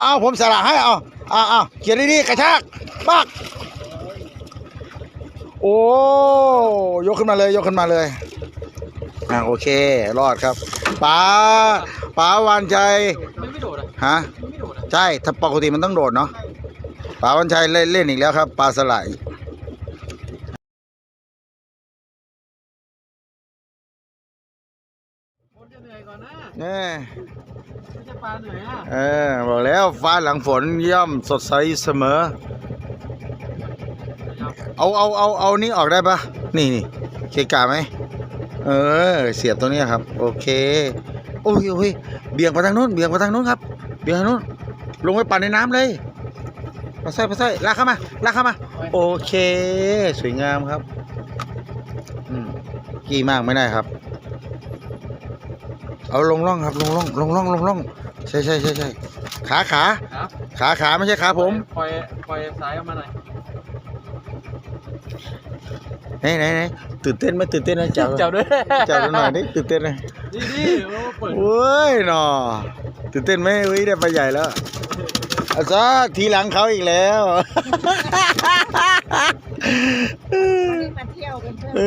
เอาผมสละให้เอาเอาเอาเขียนดีๆกระชากปักโอ้ยกขึ้นมาเลย ยกขึ้นมาเลยอ่าโอเค รอดครับป๋าป๋าวานชัยมันไม่โดดฮะใช่ถ้าปกติมันต้องโดดเนาะป๋าวันชัยเล่นเล่นอีกแล้วครับปลาสไลด์คนจะเหนื่ย ก่อนนะเนี่ยไม่ใช่ปลาเหนื่อยอะเออบอกแล้วฟ้าหลังฝนย่อมสดใสเสมอ เอาเอาเอาเอานี่ออกได้ปะนี่นี่เกะกะไหมเออ เสียบตรงนี้ครับ โอเคโอ้ยโอ้ยเบี่ยงไปทางนู้นเบี่ยงไปทางนู้นครับ เบี่ยงทางนู้นลงไปปั่นในน้ำเลยปลาสร้อยปลาสร้อยลากเข้ามาลากเข้ามา โอเค สวยงามครับอืมกี่มากไม่ได้ครับ เอาลงร่องครับ ลงร่องลงร่องลงร่อง ใช่ใช่ใช่ใช่ขาขาครับขาขาไม่ใช่ขาผมปล่อยปล่อยสายออกมาหน่อยไหนไหนไหนตื่นเต้นไหมตื่นเต้นไหมจับจับด้วยจับหน่อยดิตื่นเต้นไหมนี่ดิโอ้เปิดโอ้ยหนอตื่นเต้นไหมเฮ้ยได้ปลาใหญ่แล้วอาซะทีหลังเขาอีกแล้วมาเที่ยวกันเพื่อนเอ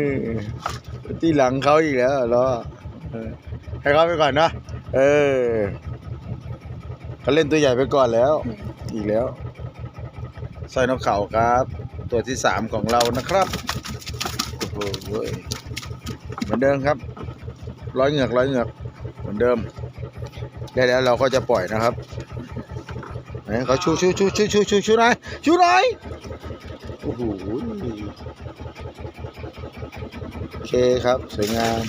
อทีหลังเขาอีกแล้วเหรอเออให้เขาไปก่อนนะ เออเขาเล่นตัวใหญ่ไปก่อนแล้ว อีกแล้วสร้อยนกเขาครับ ตัวที่สามของเรานะครับโอ้โหเหมือนเดิมครับ ร้อยเหงือกร้อยเหงือกเหมือนเดิมแล้แล้วเราก็จะปล่อยนะครับไหนเขาชูชูชูชูชูชูชูหน่อยชูหน่อยโอ้โหโอเคครับ สวยงาม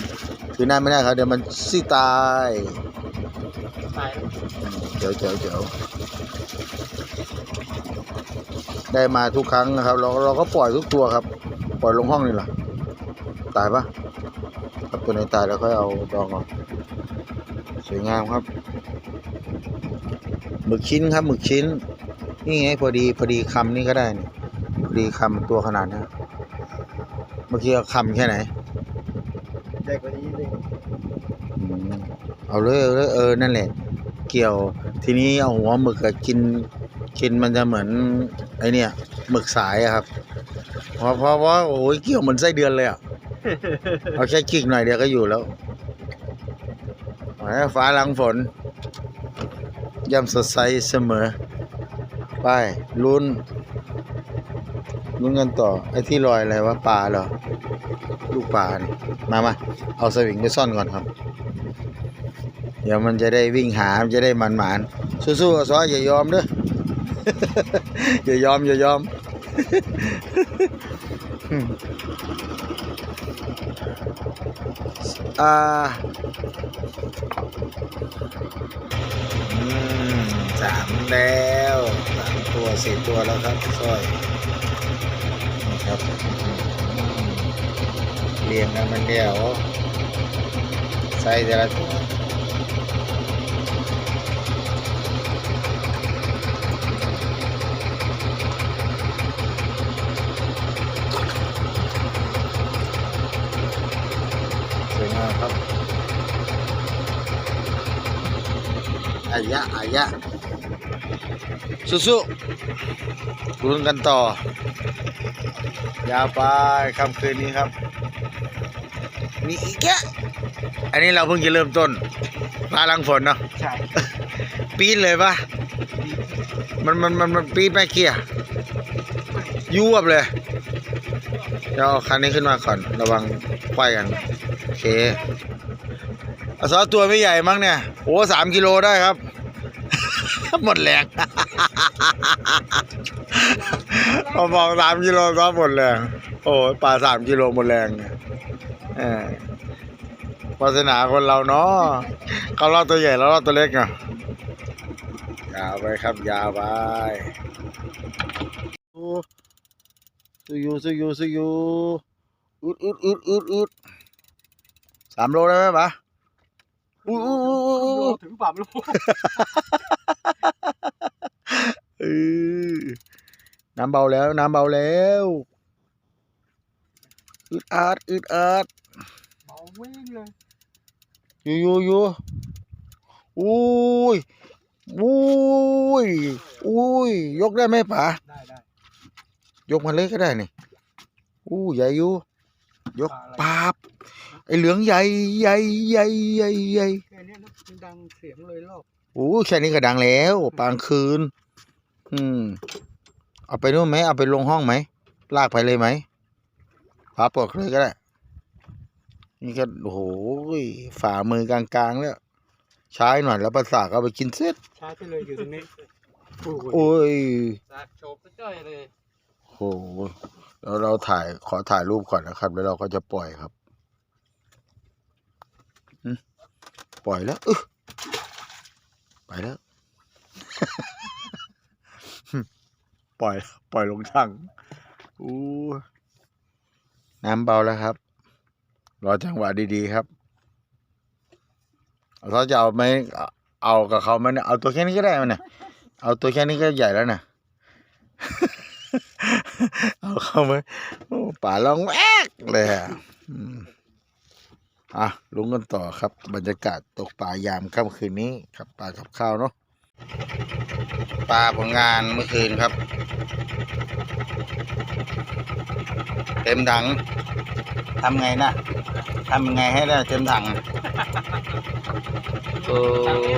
คือหน้าไม่ได้ครับ เดี๋ยวมันซี่ตาย สายเจ๋วเจ๋วเจ๋วได้มาทุกครั้งนะครับ เราเราก็ปล่อยทุกตัวครับ ปล่อยลงห้องนี่แหละตายปะครับตัวไหนตายแล้วค่อยเอาดองออกสวยงามครับหมึกชิ้นครับหมึกชิ้น นี่ไงพอดีพอดีคำนี่ก็ได้นี่พอดีคำตัวขนาดนี้เมื่อกี้เอาคำแค่ไหนใหญ่กว่านี้เลยอืมเอาเลยเอาเลยเออนั่นแหละ เกี่ยว ทีนี้เอาหัวหมึกกินกินมันจะเหมือนไอเนี่ยหมึกสายอะครับเพราะเพราะว่าโอ้ยเกี่ยวเหมือนไส้เดือนเลยอะเอาแค่กิกหน่อยเดียวก็อยู่แล้วฟ้าหลังฝนย่ำสดใสเสมอ ไปลุ้นลุ้นกันต่อ ไอ้ที่ลอยอะไรวะปลาเหรอ ลูกปลานี่มามาเอาสวิงไปซ่อนก่อนครับ เดี๋ยวมันจะได้วิ่งหา มันจะได้มันหมานสู้ๆอะซออย่ายอมเด้อ อย่ายอมอย่ายอม อ่าสามแล้วสามตัวสี่ตัวแล้วครับสร้อยนะครับเรียงกันมันเดียวใส่แต่ละตัว สวยงามครับอา ยะอายะ สู้ๆลุ้นกันต่อ ยาวไปค่ำคืนนี้ครับ มีอีกแยะอันนี้เราเพิ่งจะเริ่มต้นฟ้าหลังฝนเนาะใช่ปีดเลยปะมันมันมันมันปีดไม่เกียร์ยวบเลยเดี๋ยวเอาคันนี้ขึ้นมาก่อนระวังไขว้กัน โอเคอาซอตัวไม่ใหญ่มั้งเนี่ย โอ้สามกิโลได้ครับ หมดแรงพอบอกสามกิโลก็หมดแรงโอ้ยปลาสามกิโลหมดแรงเนี่ยเออวาสนาคนเราเนาะเขาเล่าตัวใหญ่แล้วเราตัวเล็กอะยาวไปครับยาวไปสู้อยู่สู้อยู่สู้อยู่อุดอุดอุดอุดอุดสามโลได้ไหมปะอุดอุดอุดอุดอุดถึงปั๊มลูก เออน้ำเบาแล้ว น้ำเบาแล้วอึดอัดอึดอัดเมาวิ่งเลยอยู่อยู่อยู่อุ้ยอุ้ยอุ้ยยกได้ไหมป๋าได้ได้ยกมาเลยก็ได้นี่อู้ใหญ่อยู่ยกปาบไอเหลืองใหญ่ใหญ่ใหญ่ใหญ่ใหญ่แค่เนี้ยนะมันดังเสียงเลยรอบโอ้แค่นี้ก็ดังแล้วปางคืน อืม เอาไปนู่นไหมเอาไปลงห้องไหม ลากไปเลยไหมพาปลดเลยก็ได้ นี่ก็โอ้โหฝ่ามือกลางๆแล้วใช้หน่อยแล้วประสาทก็เอาไปกินเสร็จช้าไปเลยอยู่ตรงนี้โอ้โหโอ้ยสากโฉบก็จ้อยเลยโหแล้วเราถ่ายขอถ่ายรูปก่อนนะครับ แล้วเราก็จะปล่อยครับอืมปล่อยแล้วอึะไปแล้ว ปล่อย ปล่อยลงถังอู้น้ำเบาแล้วครับ รอจังหวะดีๆครับเขาจะเอาไหมเอาเอากับเขาไหมเนี่ยเอาตัวแค่นี้ก็ได้มันเนี่ยเอาตัวแค่นี้ก็ใหญ่แล้วนะเอาเข้าไหมป่าลองแอกเลยอะอะลุ้งกันต่อครับ บรรยากาศตกปลายามค่ำคืนนี้ครับปลากับข้าวเนาะ ปลาผลงานเมื่อคืนครับ เต็มถังทำไงนะทำยังไงให้ได้เต็มถังเออทางนี้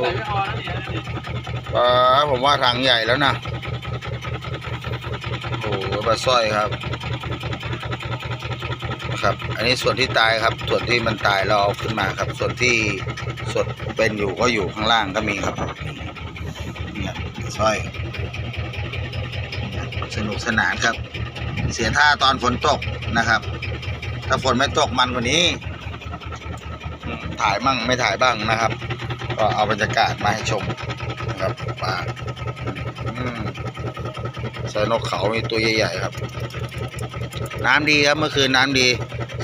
ปลาผมว่าถังใหญ่แล้วนะโอ้โหปลาสร้อยครับครับ อันนี้ส่วนที่ตายครับ ส่วนที่มันตายเราเอาขึ้นมาครับ ส่วนที่สดเป็นอยู่ก็อยู่ข้างล่างก็มีครับ เนี่ยสร้อย สนุกสนานครับ เสียท่าตอนฝนตกนะครับ ถ้าฝนไม่ตกมันกว่านี้อืมถ่ายมั่งไม่ถ่ายบ้างนะครับ ก็เอาบรรยากาศมาให้ชมนะ ครับปลาใส่นกเขามีตัวใหญ่ๆครับ น้ำดีครับเมื่อคืนน้ำดี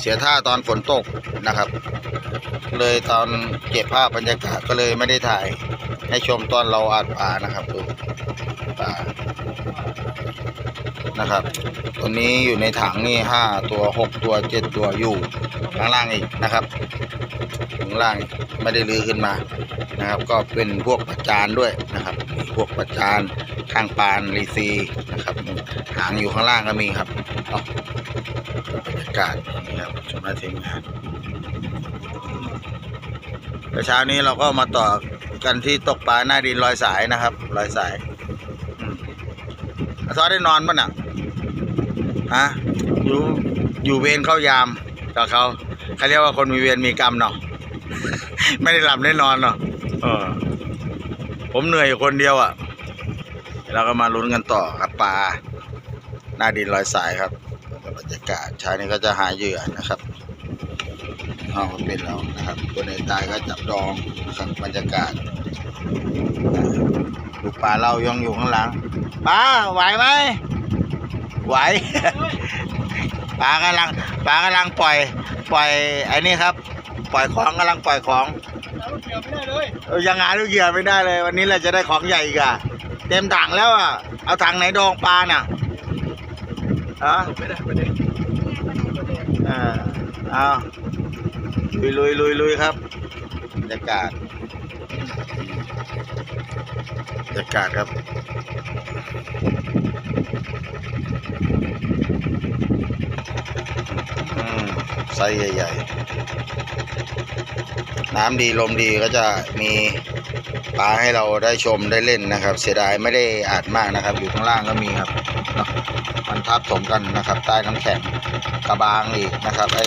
เสียท่าตอนฝนตกนะครับ เลยตอนเก็บภาพบรรยากาศก็เลยไม่ได้ถ่าย ให้ชมตอนเราอาดปลานะครับดูปลานะครับ ตัวนี้อยู่ในถังนี่ห้าตัวหกตัวเจ็ดตัวอยู่ข้างล่างอีกนะครับข้างล่างไม่ได้ลื้อขึ้นมา นะครับ ก็เป็นพวกประจานด้วยนะครับ พวกประจานข้างปานรีซีนะครับหางอยู่ข้างล่างก็มีครับอาบรรยากาศนี่ครับชมนาทีงานแล้วเช้านี้เราก็มาต่อกันที่ตกปลาหน้าดินลอยสายนะครับลอยสายอาซอได้นอนป่ะน่ะฮะอยู่อยู่เวรเข้ายามกับเขาเขาเรียกว่าคนมีเวรมีกรรมเนาะไม่ได้หลับได้นอนเนาะ ผมเหนื่อยอยู่คนเดียวอะ่ะ เราก็มาลุ้นกันต่อครับปลาหน้าดินลอยสายครับบรรยากาศชายนี้ก็จะหาเหยื่อนะครับเอาเป็นแล้วนะครับตัวไหนตายก็จับดองนะครับบรรยากาศลูกปลาเรายังอยู่ข้างหลังปลาไหวไหมไหวปลากำลังปลากำลังปล่อย ปล่อยไอ้นี่ครับ ปล่อยของกำลังปล่อยของแล้ว เกี่ยวไม่ได้เลยเออยังหาลูกเหยื่อไม่ได้เลย วันนี้เราจะได้ของใหญ่อีกอะเต็มถังแล้วอะเอาถังไหนดองปลาเนี่ยฮะไม่ได้ไม่ได้อ่าเอาลุยลุยลุยลุยครับบรรยากาศบรรยากาศครับ อืม ไซส์ใหญ่ๆ น้ำดีลมดีก็จะมีปลาให้เราได้ชมได้เล่นนะครับ เสียดายไม่ได้อาจมากนะครับ อยู่ข้างล่างก็มีครับนะมันทับถมกันนะครับ ใต้น้ำแข็งกระบางอีกนะครับ ไอ้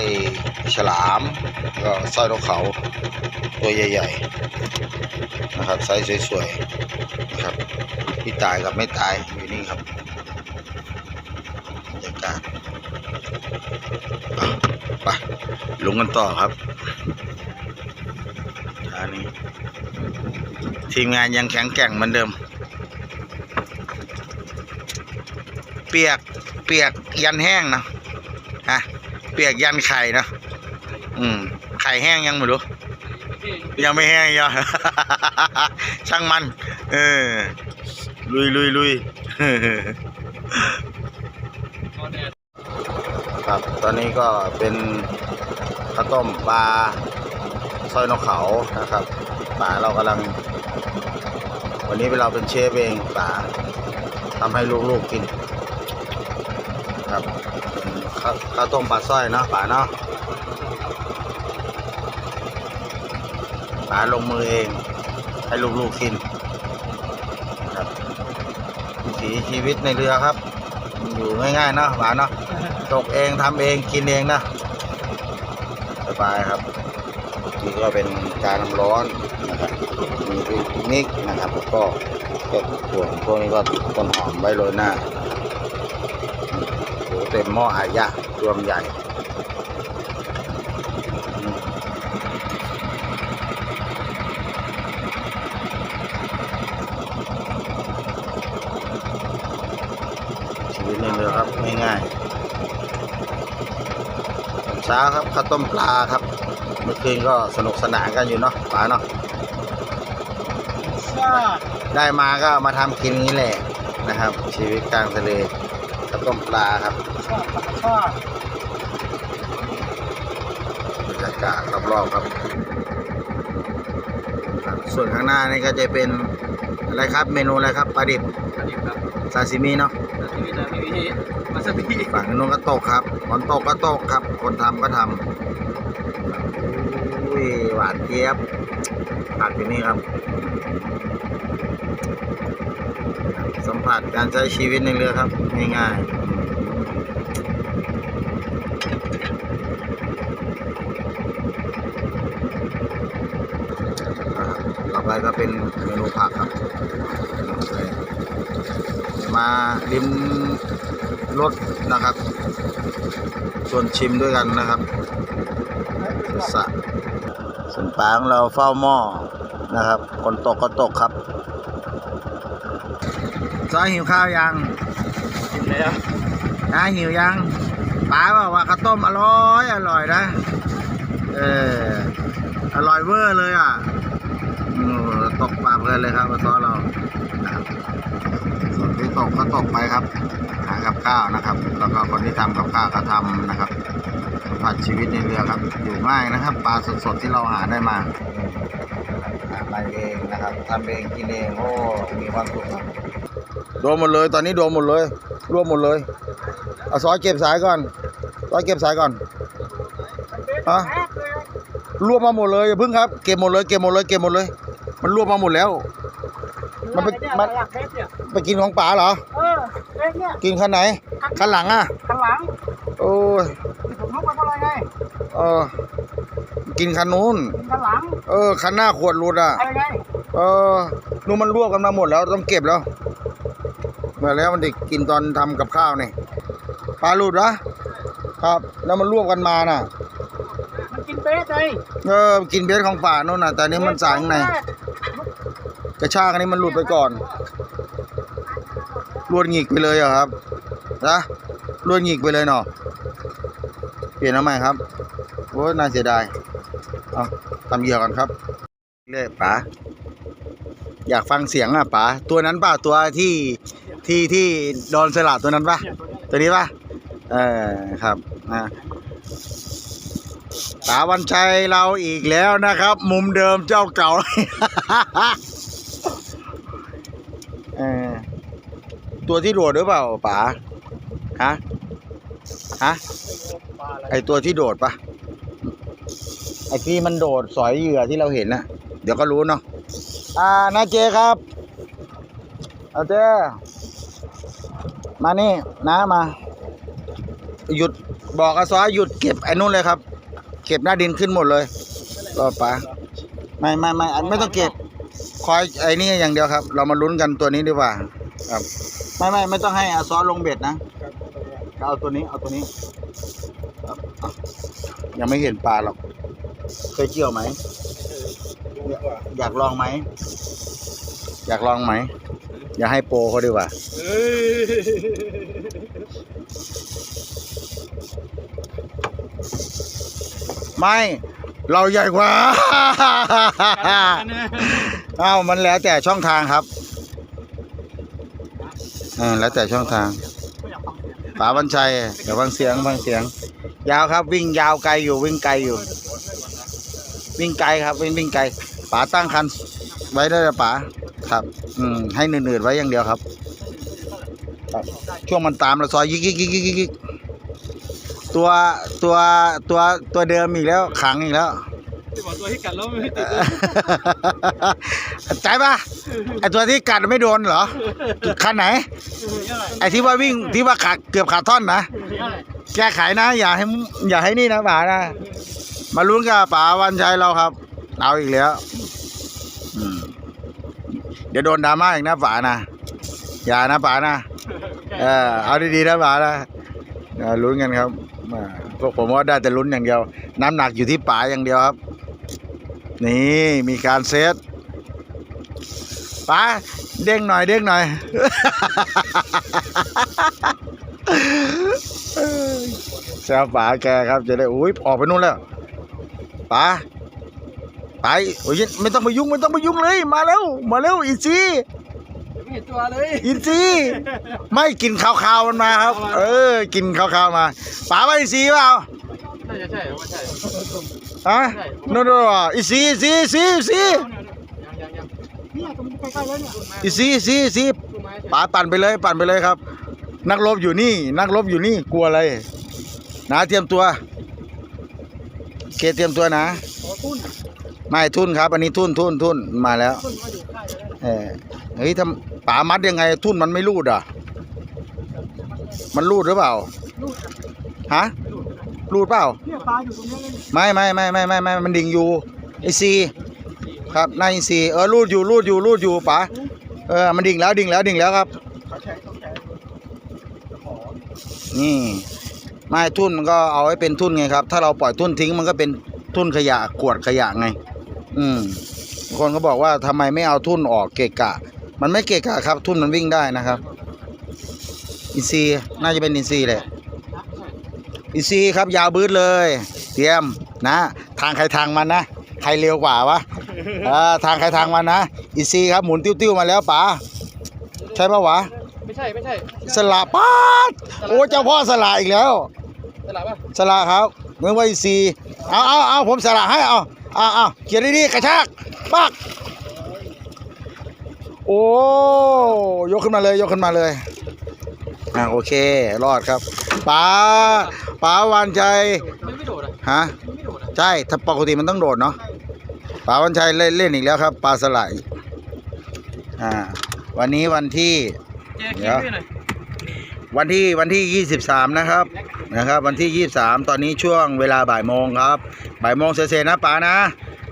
ฉลามก็สร้อยนกเขาตัวใหญ่ ๆ นะครับไซส์สวยๆนะครับที่ตายกับไม่ตายอยู่นี่ครับบรรยากาศ ไปลุงกันต่อครับอันนี้ ทีมงานยังแข็งแกร่งเหมือนเดิม เปียกเปียกยันแห้งนะฮะเปียกยันไข่นะอืมไข่แห้งยังไม่รู้ยังไม่แห้งยังช่างมัน เออ ลุยลุยลุย ครับ ตอนนี้ก็เป็นข้าวต้มปลาสร้อยนกเขานะครับปลาเรากำลัง วันนี้เราเป็นเชฟเองป๋าทำให้ลูกๆกิน ครับข้าวต้มปลาสร้อยเนาะป๋าเนาะป๋าลงมือเอง ให้ลูกๆกินครับวิถีชีวิตในเรือครับ อยู่ง่ายๆเนาะป๋าเนาะ ตกเองทำเองกินเองนะสบายครับนี่ก็เป็นการน้ำร้อนนะครับมีพริกนิกนะครับแล้วก็เก็บถั่วพวกนี้ก็ต้นหอมใบโรยหน้าเต็มหม้ออายะรวมใหญ่อืมชีวิตในเรือครับง่ายๆตอนเช้าครับข้าวต้มปลาครับ เมื่อคืนก็สนุกสนานกันอยู่เนาะป๋าเนาะได้มาก็มาทำกินนี้แหละนะครับ ชีวิตกลางทะเลข้าวต้มปลาครับซ่าซ่าบรรยากาศรอบๆครับครับ ส่วนข้างหน้านี่ก็จะเป็นอะไรครับ เมนูอะไรครับปลาดิบสวัสดีครับ ซาซิมิเนาะนาทีนาทีมาสักทีฝั่งนู้นก็ตกครับคนตกก็ตกครับ คนทำก็ทำอุ้ยหวานเจี๊ยบผักอยู่นี่ครับ สัมผัสการใช้ชีวิตในเรือครับ ง่ายๆอ่าต่อไปก็เป็นเมนูผักครับ มาริมรถนะครับ ส่วนชิมด้วยกันนะครับสะส่วนปลาของเราเฝ้าหม้อนะครับคนตกก็ตกครับซอยหิวข้าวยังกินแล้วนะหิวยังป๋าบอกว่าข้าวต้มอร่อยอร่อยนะ เอออร่อยเวอร์เลยอะอืมตกปลาเพลินเลยครับมาซอเรานะ คนที่ตกก็ตกไปครับ หากับข้าวนะครับ แล้วก็คนที่ทำกับข้าวก็ทำนะครับสัมผัสชีวิตในเรือครับอยู่ง่ายนะครับปลาสดๆที่เราหาได้มาหามาเองนะครับทำเองกินเองโอ้มีความสุขครับรวมหมดเลยตอนนี้รวมหมดเลยรวมหมดเลยเอาซอยเก็บสายก่อนซอยเก็บสายก่อนฮะรวมมาหมดเลยอย่าพิ่งครับเก็บหมดเลยเก็บหมดเลยเก็บหมดเลย มันรวมมาหมดแล้ว มันเป็นมัน หลักเม็ดเนี่ยไปกินของป๋าเหรอ เออเม็ดเนี่ยกินคันไหน คันหลังอะ ข้างหลังโอ้ยผมลุกไปเพราะอะไรไงเออ กินคันนู้น ข้างหลังเออ คันหน้าขวดหลุดอะ อะไรไงเออนู่นมันรวบกันมาหมดแล้วต้องเก็บแล้วมาแล้วมันเด็กกินตอนทำกับข้าวนี่ปลาหลุดเหรอครับ แล้วมันรวบกันมาน่ะ มันกินเป๊ะเลยเออ กินเบสของป่านู่นน่ะ แต่อันนี้มันสายข้างในกระชากอันนี้มันหลุดไปก่อน รวดหงิกไปเลยเหรอครับนะรวดหงิกไปเลยเนาะเปลี่ยนเอาใหม่ครับโอ้ยน่าเสียดายเอาทำเหยื่อก่อนครับเล่ป๋าอยากฟังเสียงอะป๋าตัวนั้นป่ะตัวที่ที่ที่โดนสลัดตัวนั้นป่ะตัวนี้ป่ะเออครับนะป๋าวันชัยเราอีกแล้วนะครับ มุมเดิมเจ้าเก่า เออ ตัวที่โดดหรือเปล่าป๋าฮะฮะไอตัวที่โดดปะไอที่มันโดดสอยเหยื่อที่เราเห็นน่ะ เดี๋ยวก็รู้เนาะอ่านาเจครับเอาเจมานี่น้ามา หยุดบอกอาซอหยุดเก็บไอ้นู่นเลยครับ เก็บหน้าดินขึ้นหมดเลยรอป๋าไม่ไม่ไม่อันไม่ต้องเก็บ คอยไอ้นี่อย่างเดียวครับ เรามาลุ้นกันตัวนี้ดีกว่าครับ ไม่ไม่ไม่ต้องให้อาซอสลงเบ็ดนะเอาตัวนี้เอาตัวนี้ครับเอายังไม่เห็นปลาหรอก เคยเกี่ยวไหมอยากอยากลองไหม อยากลองไหม อย่าให้โปรเขาดีกว่าเฮ้ยไม่ เราใหญ่กว่าเอ้ามันแล้วแต่ช่องทางครับเออแล้วแต่ช่องทางป๋าบัญชัย เดี๋ยวฟังเสียงฟังเสียง ยาวครับ วิ่งยาวไกลอยู่วิ่งไกลอยู่ วิ่งไกลครับ วิ่งวิ่งไกลป๋าตั้งคันไว้ได้แล้วป๋าครับ อืมให้หนืดๆไว้อย่างเดียวครับ ช่วงมันตามเราซอยยิกยิกยิกยิกยิกยิกตัวตัวตัวตัวเดิมอีกแล้วขังอีกแล้ว บอกตัวที่กัดแล้วไม่ติดใจปะไอตัวที่กัดไม่โดนเหรอคันไหน ไอที่ว่าวิ่งที่ว่าขาดเกือบขาดท่อนนะแก้ไขนะ อย่าให้อย่าให้นี่นะป๋านะมาลุ้นกับป๋าวันชัยเราครับ เอาอีกแล้วอืมเดี๋ยวโดนดราม่าอีกนะป๋านะอย่านะป๋านะเออเอาดีๆนะป๋านะเออลุ้นกันครับอ่าพวกผมว่าได้แต่ลุ้นอย่างเดียว น้ำหนักอยู่ที่ป๋าอย่างเดียวครับ นี่มีการเซตป๋าเด้งหน่อยเด้งหน่อย แซวป๋าแกครับจะได้อุ้ยออกไปนู่นแล้วป๋าไปโอ้ยไม่ต้องไปยุ่งไม่ต้องไปยุ่งเลย มาแล้วมาแล้วอีซีไม่เห็นตัวเลยอินซีไม่กินข้าวๆมันมาครับ เออ กินข้าวๆมาป๋าว่าอินซีเปล่าน่าจะใช่ว่าใช่ ฮะโน่นๆอินซีอินซีอินซีอินซียังยังยังเนี่ยตรงใกล้ๆแล้วเนี่ยอินซีอินซีอินซีต้นไม้ป๋าปั่นไปเลยปั่นไปเลยครับ นักรบอยู่นี่ นักรบอยู่นี่กลัวอะไรนะเตรียมตัว เคเตรียมตัวนะไม่ทุนครับอันนี้ทุนทุนทุนมาแล้วตุ้นมาแล้วเออเฮ้ยถ้าป๋ามัดยังไง ทุนมันไม่รูดอะ มันรูดหรือเปล่าฮะ รูดเปล่า เนี่ยปลาอยู่ตรงนี้ยเนี่ยไม่ไม่ไม่ไม่ไม่ไม่มันดิ่งอยู่ไอซีครับนายซีเออรูดอยู่รูดอยู่รูดอยู่ป๋าเออมันดิ่งแล้วดิ่งแล้วดิ่งแล้วครับ นี่ไม่ทุ่นมันก็เอาไว้เป็นทุ่นไงครับ ถ้าเราปล่อยทุ่นทิ้งมันก็เป็นทุ่นขยะขวดขยะไง อืมคนก็บอกว่าทำไมไม่เอาทุ่นออกเกะกะ มันไม่เกะกะครับ ทุ่นมันวิ่งได้นะครับ อินซีน่าจะเป็นอินซีแหละ อินซีย์ครับยาวบืดเลย เตรียมนะ ทางใครทางมันนะ ใครเร็วกว่าวะเออทางใครทางมันนะอินซีย์ครับหมุนติ้วๆมาแล้วป๋าใช่ปะวะ ไม่ใช่ไม่ใช่สละป้าดโอ้เจ้าพ่อสละอีกแล้วตลาดป่ะสละครับเมื่อวันสี่เอาเอาเอาผมสละให้เอาเอาเอาเขียนดีๆกระชากปักโอ้ยกขึ้นมาเลยยกขึ้นมาเลย อ่าโอเค รอดครับป๋าป๋าวันชัยมันไม่โดดอะฮะมันไม่โดดอะใช่ถ้าปกติมันต้องโดดเนาะป๋าวันชัยเล่นเล่นอีกแล้วครับปลาสละอีกอ่า วันนี้วันที่เจ๊คิดด้วยหน่อยวันที่วันที่ 23 นะครับนะครับ วันที่ 23 ตอนนี้ช่วงเวลาบ่ายโมงครับบ่ายโมงเศษๆนะป๋านะ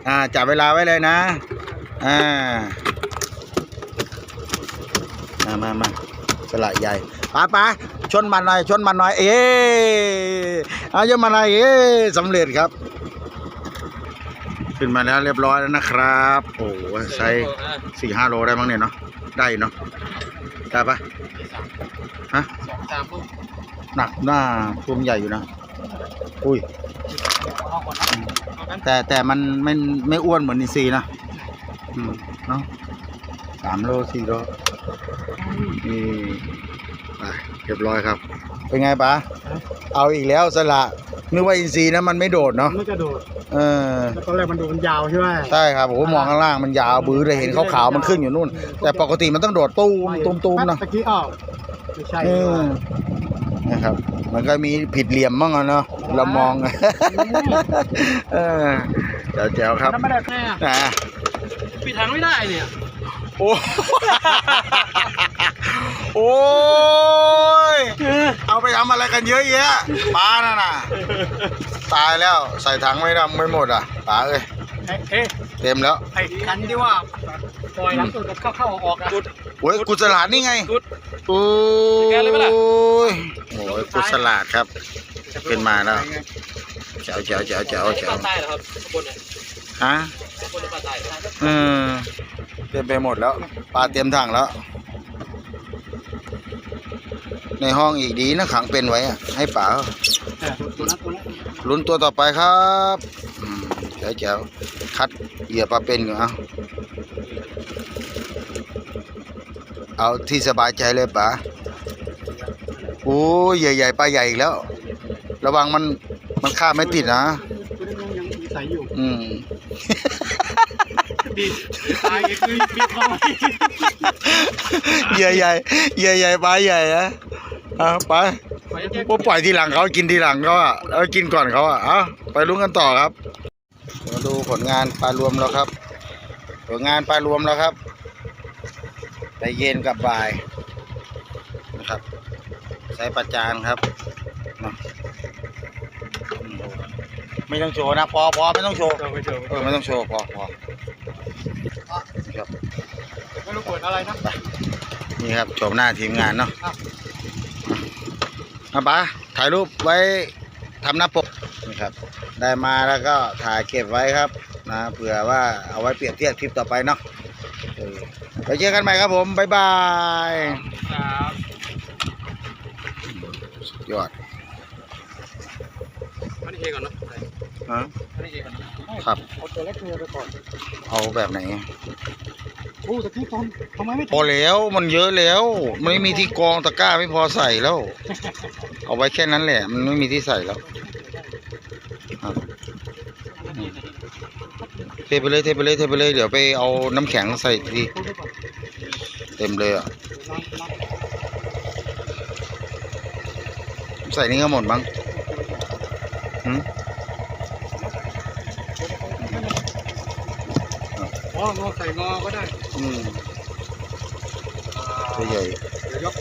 อ่าจับเวลาไว้เลยนะอ่ามามามาสละใหญ่ ป๋าป๋าชนมันหน่อยชนมันหน่อย เอ๊อาชนมันหน่อยเอ๊สำเร็จครับ ขึ้นมาแล้วเรียบร้อยแล้วนะครับ โอ้โหใช้สี่ห้าโลได้มั้งเนี่ยเนาะได้อยู่เนาะได้ปะฮะสองสามปุ๊บหนักหน้าตัวมนใหญ่อยู่นะอุ้ยเอาก่อนนะเอากันแต่แต่มันไม่ไม่อ้วนเหมือนอินทรีย์นะอืมเนาะสามโลสี่โลนี่ ไปเรียบร้อยครับ เป็นไงปะเอาอีกแล้วสละนึกว่าอินทรีย์นะมันไม่โดดเนาะไม่กระโดดเออแล้วตอนแรกมันโดดมันยาวใช่ไหมใช่ครับโอ้โหมองข้างล่างมันยาวบื้อเลยเห็นขาวๆมันขึ้นอยู่นู่น แต่ปกติมันต้องโดดตู้มตุ้มตุ้มๆนะตะกี้ออกไม่ใช่เออนะครับ มันก็มีผิดเหลี่ยมบ้างอะเนาะเรามองเออแจ๋วๆครับน้ำไม่ได้แน่นะปิดทางไม่ได้เนี่ยโอ้ โอ้ย เอาไปทำอะไรกันเยอะแยะปลาน่ะน่ะ ตายแล้วใส่ถังไม่ดำไม่หมดอะปลาเอ้ยเอ๊ะเอ๊ะเต็มแล้วไอ้คันที่ว่าปล่อยหลังสุดกับเข้าเข้าออกออกอะโอ้ยกุศลาดนี่ไงกุดโอ้แกเลยปะล่ะยโอ้ยกุศลาดครับขึ้นมาแล้วแจ๋วแจ๋วแจ๋วแจ๋วแจ๋วปลาใต้เหรอครับข้างบนเนี่ยฮะข้างบนเป็นปลาใต้เหรอเออเต็มไปหมดแล้วปลาเต็มถังแล้ว ในห้องอีกดีนะขังเป็นไว้อะให้ป๋าตัวนั้นตัวนั้นลุ้นตัวต่อไปครับอืมแจ๋วแจ๋วคัดเหยื่อปลาเป็นก่อนเอาเอาที่สบายใจเลยป๋าโอ้ยใหญ่ๆปลาใหญ่อีกแล้ว ระวังมันมันข้ามไม่ติดนะตัวนั้นยังยังมีใสอยู่อืมบีบตายอีกคือบีบคอเหยื่อใหญ่เหยื่อใหญ่ปลาใหญ่อะ เอาไปขอจะแยกพวกปล่อยทีหลังเขากินทีหลังเขาอะเอากินก่อนเขาอะเอาไปลุ้นกันต่อครับ มาดูผลงานปลารวมแล้วครับ ผลงานปลารวมแล้วครับไปเย็นกับบ่ายนะครับ ใช้ประจานครับมาไม่ต้องโชว์นะพอพอไม่ต้องโชว์เจอไปเจอเออไม่ต้องโชว์พอพอครับไม่รู้เปิดอะไรนะนี่ครับชมหน้าทีมงานเนาะ ครับมาป้าถ่ายรูปไว้ทำหน้าปกนี่ครับ ได้มาแล้วก็ถ่ายเก็บไว้ครับนะเผื่อว่าเอาไว้เปรียบเทียบคลิปต่อไปเนาะเออไปเจอกันใหม่ครับผม บ๊ายบายครับสุดยอดอันนี้เองก่อนเนาะฮะอันนี้เองก่อนเนาะครับ เอาตัวเล็กเรือไปก่อน เอาแบบไหน โอ้ตะกี้ตอนทำไมไม่พอแล้วมันเยอะแล้ว มันไม่มีที่กองตะกร้าไม่พอใส่แล้ว เอาไว้แค่นั้นแหละ มันไม่มีที่ใส่แล้วเทไปเลยเทไปเลยเทไปเลยเดี๋ยวไปเอาน้ำแข็งใส่ทีเต็มเลยอะใส่นี่ก็หมดมั้งหืม อ๋ องอใส่งอก็ได้อืมตัวใหญ่เดี๋ยวยก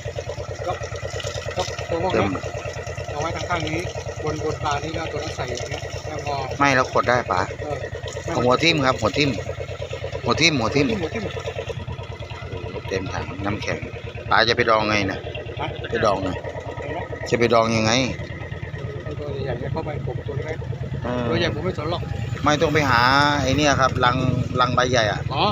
ยกยกตัวพวกเต็มนี้เอาไว้ข้างๆนี้ บนบนปลานี่แล้วตัวนั้นใส่อย่างเงี้ยแล้วงอไม่แล้วขดได้ปะเออเอาหัวทิ่มครับ หัวทิ่มหัวทิ่มหัวทิ่มที่หมูที่หมูเต็มถังน้ำแข็งปลาจะไปดองไงนะฮะ ไปดองไงเห็นไหมจะไปดองยังไงไอ้ตัวใหญ่ๆเนี่ยเข้าไปกบตัวเล็กเออตัวใหญ่ผมไม่สนหรอกไม่ต้องไปหาไอ้เนี่ยครับลังลังใบใหญ่อะอ๋อ